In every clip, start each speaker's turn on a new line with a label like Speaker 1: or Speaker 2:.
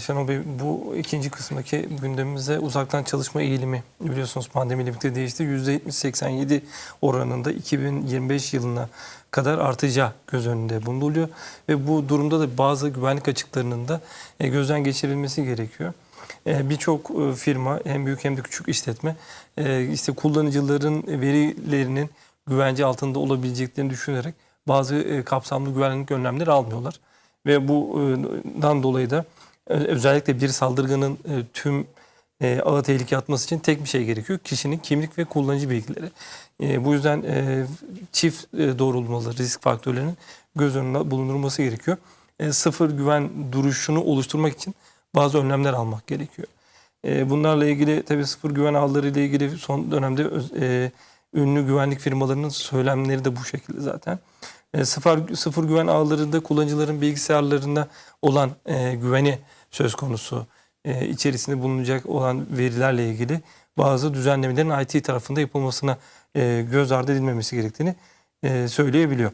Speaker 1: Şenol Bey bu ikinci kısımdaki gündemimize uzaktan çalışma eğilimi biliyorsunuz pandemiyle birlikte değişti. %70-87 oranında 2025 yılına kadar artacağı göz önünde bulunuluyor. Ve bu durumda da bazı güvenlik açıklarının da e, gözden geçirilmesi gerekiyor. E, Birçok e, firma hem büyük hem de küçük işletme işte kullanıcıların verilerinin güvence altında olabileceklerini düşünerek bazı kapsamlı güvenlik önlemleri almıyorlar. Ve bundan dolayı da özellikle bir saldırganın e, tüm e, ağı tehlikeye atması için tek bir şey gerekiyor. Kişinin kimlik ve kullanıcı bilgileri. E, Bu yüzden e, çift e, doğrulmalı risk faktörlerinin göz önüne bulundurulması gerekiyor. Sıfır güven duruşunu oluşturmak için bazı önlemler almak gerekiyor. Bunlarla ilgili tabii sıfır güven ağları ile ilgili son dönemde ünlü güvenlik firmalarının söylemleri de bu şekilde zaten. Sıfır, sıfır güven ağlarında kullanıcıların bilgisayarlarında olan e, güveni söz konusu. E, içerisinde bulunacak olan verilerle ilgili bazı düzenlemelerin IT tarafında yapılmasına e, göz ardı edilmemesi gerektiğini e, söyleyebiliyor.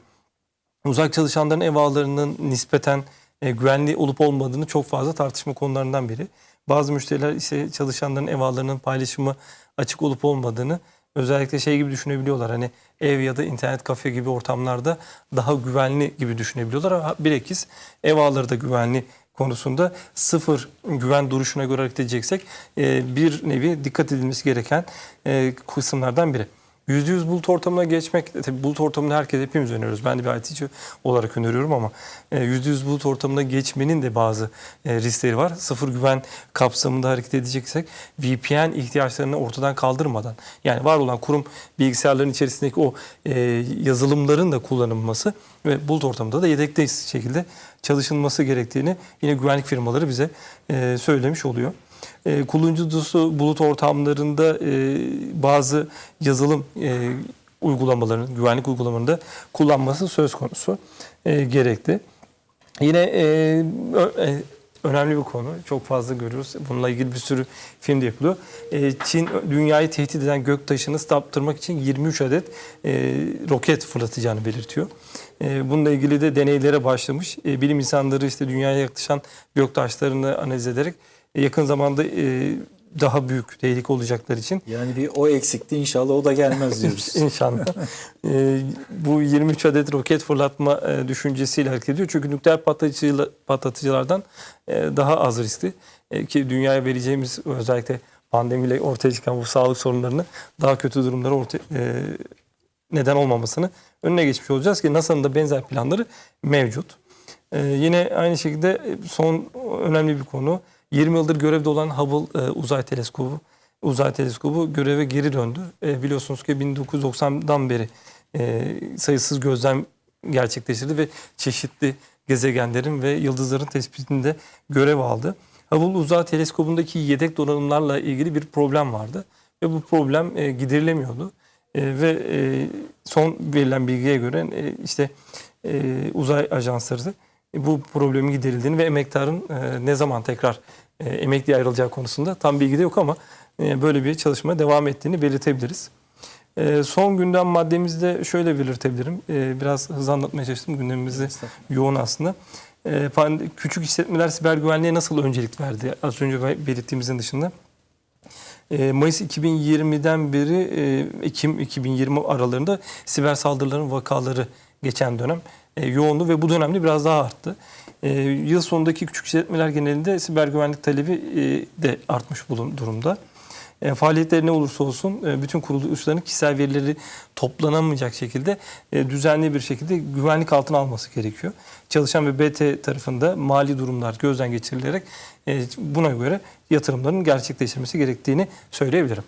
Speaker 1: Uzak çalışanların ev ağlarının nispeten e, güvenli olup olmadığını çok fazla tartışma konularından biri. Bazı müşteriler ise çalışanların ev ağlarının paylaşımı açık olup olmadığını özellikle şey gibi düşünebiliyorlar. Hani ev ya da internet kafe gibi ortamlarda daha güvenli gibi düşünebiliyorlar. Ama bilakis ev ağları da güvenli konusunda sıfır güven duruşuna göre hareket edeceksek e, bir nevi dikkat edilmesi gereken e, kısımlardan biri. %100 bulut ortamına geçmek, tabii bulut ortamını herkes hepimiz öneriyoruz. Ben de bir IT'ci olarak öneriyorum ama e, %100 bulut ortamına geçmenin de bazı e, riskleri var. Sıfır güven kapsamında hareket edeceksek VPN ihtiyaçlarını ortadan kaldırmadan yani var olan kurum bilgisayarların içerisindeki o e, yazılımların da kullanılması ve bulut ortamında da yedekte şekilde çalışılması gerektiğini yine güvenlik firmaları bize e, söylemiş oluyor. E, kullanıcı dostu bulut ortamlarında e, bazı yazılım e, uygulamalarının, güvenlik uygulamalarında kullanması söz konusu e, gerekli. Yine e, e, önemli bir konu. Çok fazla görüyoruz. Bununla ilgili bir sürü film de yapılıyor. E, Çin dünyayı tehdit eden göktaşını saptırmak için 23 adet e, roket fırlatacağını belirtiyor. E, bununla ilgili de deneylere başlamış. E, bilim insanları işte dünyaya yaklaşan göktaşlarını analiz ederek yakın zamanda e, daha büyük tehlike olacaklar için
Speaker 2: Yani bir o eksikti inşallah o da gelmez diyoruz.
Speaker 1: İnşallah. Ee, bu 23 adet roket fırlatma e, düşüncesiyle hareket ediyor. Çünkü nükleer patlatıcı, patlatıcılardan e, daha az riskli. E, ki dünyaya vereceğimiz özellikle pandemiyle ortaya çıkan bu sağlık sorunlarını daha kötü durumlara ortaya, e, neden olmamasını önüne geçmiş olacağız ki NASA'nın da benzer planları mevcut. E, yine aynı şekilde e, son önemli bir konu 20 yıldır görevde olan Hubble e, uzay teleskobu uzay teleskobu göreve geri döndü. E, biliyorsunuz ki 1990'dan beri e, sayısız gözlem gerçekleştirdi ve çeşitli gezegenlerin ve yıldızların tespitinde görev aldı. Hubble uzay teleskobundaki yedek donanımlarla ilgili bir problem vardı ve bu problem e, giderilemiyordu. E, ve e, son verilen bilgiye göre e, işte e, uzay ajansları bu problemin giderildiğini ve emektarın e, ne zaman tekrar e, emekliye ayrılacağı konusunda tam bilgi de yok ama e, böyle bir çalışma devam ettiğini belirtebiliriz. E, son gündem maddemizde şöyle belirtebilirim. E, biraz hızlı anlatmaya çalıştım. Gündemimiz de yoğun aslında. E, küçük işletmeler siber güvenliğe nasıl öncelik verdi? Az önce belirttiğimizin dışında. E, Mayıs 2020'den beri e, Ekim 2020 aralarında siber saldırıların vakaları geçen dönem e, yoğundu ve bu dönemde biraz daha arttı. E, Yıl sonundaki küçük işletmeler genelinde siber güvenlik talebi e, de artmış bulun durumda. E, Faaliyetleri ne olursa olsun e, bütün kuruluşların kişisel verileri toplanamayacak şekilde e, düzenli bir şekilde güvenlik altına alması gerekiyor. Çalışan ve BT tarafında mali durumlar gözden geçirilerek e, buna göre yatırımların gerçekleştirilmesi gerektiğini söyleyebilirim.